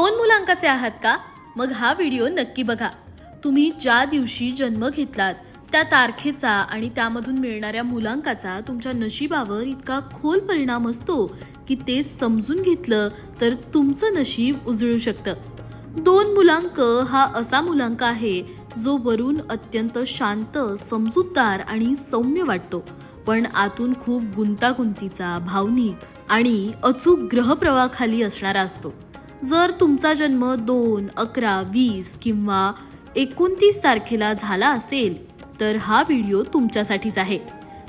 दोन मुलांकाचे आहात का? मग हा व्हिडिओ नक्की बघा. तुम्ही ज्या दिवशी जन्म घेतलात त्या तारखेचा आणि त्यामधून मिळणाऱ्या मुलांकाचा तुमच्या नशिबावर इतका खोल परिणाम असतो की ते समजून घेतलं तर तुमचं नशीब उजळू शकतं. दोन मुलांक हा असा मुलांक आहे जो वरून अत्यंत शांत समजूतदार आणि सौम्य वाटतो. पण आतून खूप गुंतागुंतीचा भावनिक आणि अचूक ग्रहप्रवाहाखाली असणारा असतो. जर तुमचा जन्म दोन अकरा वीस किंवा एकोणतीस तारखेला झाला असेल तर हा व्हिडिओ तुमच्यासाठीच आहे.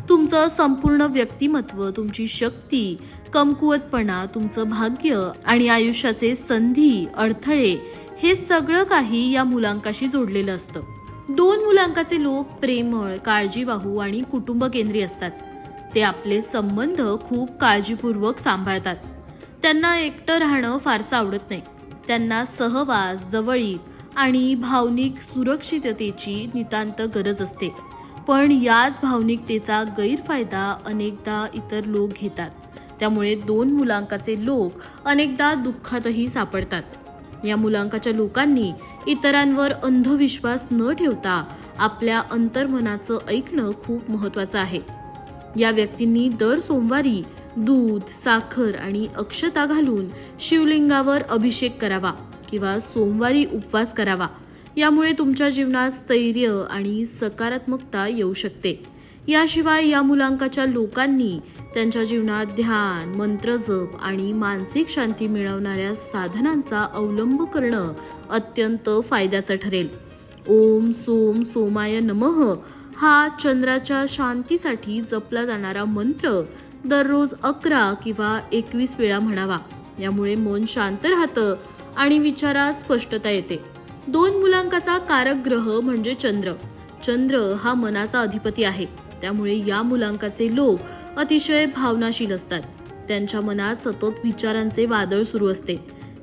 तुमचं संपूर्ण व्यक्तिमत्व तुमची शक्ती कमकुवतपणा तुमचं भाग्य आणि आयुष्याचे संधी अडथळे हे सगळं काही या मुलांकाशी जोडलेलं असतं. दोन मुलांकाचे लोक प्रेमळ काळजीवाहू आणि कुटुंब केंद्री असतात. ते आपले संबंध खूप काळजीपूर्वक सांभाळतात. त्यांना एकटं राहणं फारसं आवडत नाही. त्यांना सहवास जवळीक आणि भावनिक सुरक्षिततेची नितांत गरज असते. पण याच भावनिकतेचा गैरफायदा अनेकदा इतर लोक घेतात. त्यामुळे दोन मुलांकाचे लोक अनेकदा दुःखातही सापडतात. या मुलांकाच्या लोकांनी इतरांवर अंधविश्वास न ठेवता आपल्या अंतर्मनाचं ऐकणं खूप महत्वाचं आहे. या व्यक्तींनी दर सोमवारी दूध साखर आणि अक्षता घालून शिवलिंगावर अभिषेक करावा किंवा सोमवारी उपवास करावा. यामुळे तुमच्या जीवनात स्थैर्य आणि सकारात्मकता येऊ शकते. याशिवाय या मुलांकाच्या लोकांनी त्यांच्या जीवनात ध्यान मंत्रजप आणि मानसिक शांती मिळवणाऱ्या साधनांचा अवलंब करणं अत्यंत फायद्याचं ठरेल. ओम सोम सोमाय नमः हा चंद्राच्या शांतीसाठी जपला जाणारा मंत्र दररोज अकरा किंवा एकवीस वेळा म्हणावा. यामुळे मन शांत राहतं आणि विचारात स्पष्टता येते. दोन मुलांकाचा कारक ग्रह म्हणजे चंद्र. चंद्र हा मनाचा अधिपती आहे. त्यामुळे या मुलांकाचे लोक अतिशय भावनाशील असतात. त्यांच्या मनात सतत विचारांचे वादळ सुरू असते.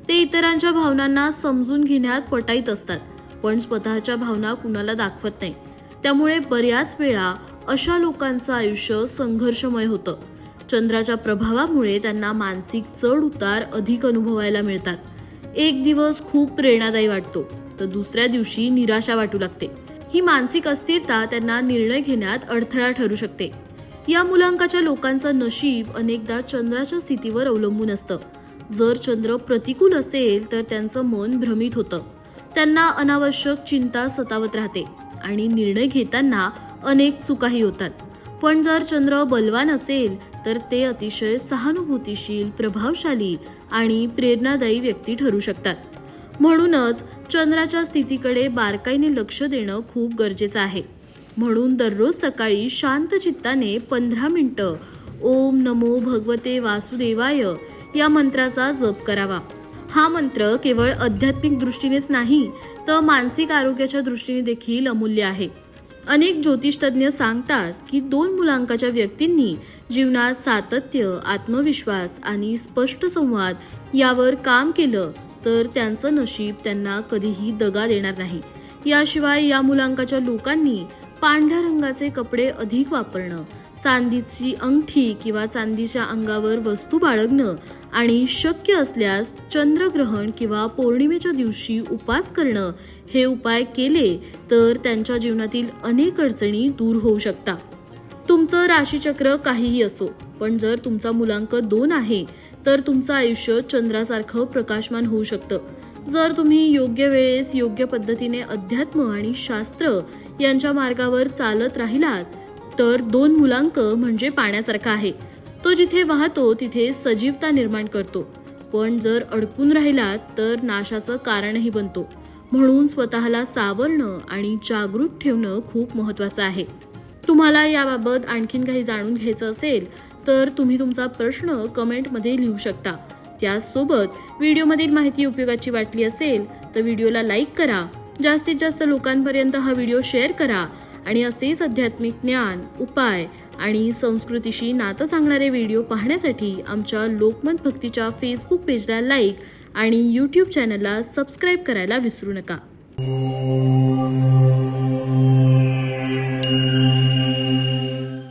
ते इतरांच्या भावनांना समजून घेण्यात पटाईत असतात. पण स्वतःच्या भावना कुणाला दाखवत नाही. त्यामुळे बऱ्याच वेळा अशा लोकांचं आयुष्य संघर्षमय होतं. चंद्राच्या प्रभावामुळे त्यांना मानसिक चढ उतार अधिक अनुभवायला मिळतात. एक दिवस खूप प्रेरणादायी वाटतो तर दुसऱ्या दिवशी निराशा वाटू लागते. ही मानसिक अस्थिरता त्यांना निर्णय घेण्यात अडथळा ठरू शकते. या मुलांकाच्या लोकांचं नशीब अनेकदा चंद्राच्या स्थितीवर अवलंबून असतं. जर चंद्र प्रतिकूल असेल तर त्यांचं मन भ्रमित होतं. त्यांना अनावश्यक चिंता सतावत राहते आणि निर्णय घेताना अनेक चुकाही होतात. पण जर चंद्र बलवान असेल तर ते अतिशय सहानुभूतीशील प्रभावशाली आणि प्रेरणादायी व्यक्ती ठरू शकतात. म्हणूनच चंद्राच्या स्थितीकडे बारकाईने लक्ष देणं खूप गरजेचं आहे. म्हणून दररोज सकाळी शांत चित्ताने पंधरा मिनटं ओम नमो भगवते वासुदेवाय या मंत्राचा जप करावा. हा मंत्र केवळ आध्यात्मिक दृष्टीनेच नाही तर मानसिक आरोग्याच्या दृष्टीने देखील अमूल्य आहे. अनेक ज्योतिषतज्ञ सांगतात की दोन मुलांकाच्या व्यक्तींनी जीवनात सातत्य आत्मविश्वास आणि स्पष्ट संवाद यावर काम केलं तर त्यांचं नशीब त्यांना कधीही दगा देणार नाही. याशिवाय या मुलांकाच्या लोकांनी पांढऱ्या रंगाचे कपडे अधिक वापरणं चांदीची अंगठी किंवा चांदीच्या अंगावर वस्तू बाळगणं आणि शक्य असल्यास चंद्रग्रहण किंवा पौर्णिमेच्या दिवशी उपास करणं हे उपाय केले तर त्यांच्या जीवनातील अनेक अडचणी दूर होऊ शकतात. तुमचं राशीचक्र काहीही असो पण जर तुमचा मुलांक दोन आहे तर तुमचं आयुष्य चंद्रासारखं प्रकाशमान होऊ शकतं. जर तुम्ही योग्य वेळेस योग्य पद्धतीने अध्यात्म आणि शास्त्र यांच्या मार्गावर चालत राहिलात तर दोन मुलांक म्हणजे पाण्यासारखा आहे. तो जिथे वाहतो तिथे सजीवता निर्माण करतो. पण जर अडकून राहिलात तर नाशाचं कारणही बनतो. म्हणून स्वतःला सावरणं आणि जागृत ठेवणं खूप महत्वाचं आहे. तुम्हाला याबाबत आणखीन काही जाणून घ्यायचं असेल तर तुम्ही तुमचा प्रश्न कमेंटमध्ये लिहू शकता. त्याचसोबत व्हिडिओमधील माहिती उपयोगाची वाटली असेल तर व्हिडिओला लाईक करा. जास्तीत जास्त लोकांपर्यंत हा व्हिडिओ शेअर करा. आणि असेच आध्यात्मिक ज्ञान उपाय आणि संस्कृतीशी नातं सांगणारे व्हिडिओ पाहण्यासाठी आमच्या लोकमत भक्तीच्या फेसबुक पेजला लाईक आणि यूट्यूब चॅनलला सबस्क्राईब करायला विसरू नका.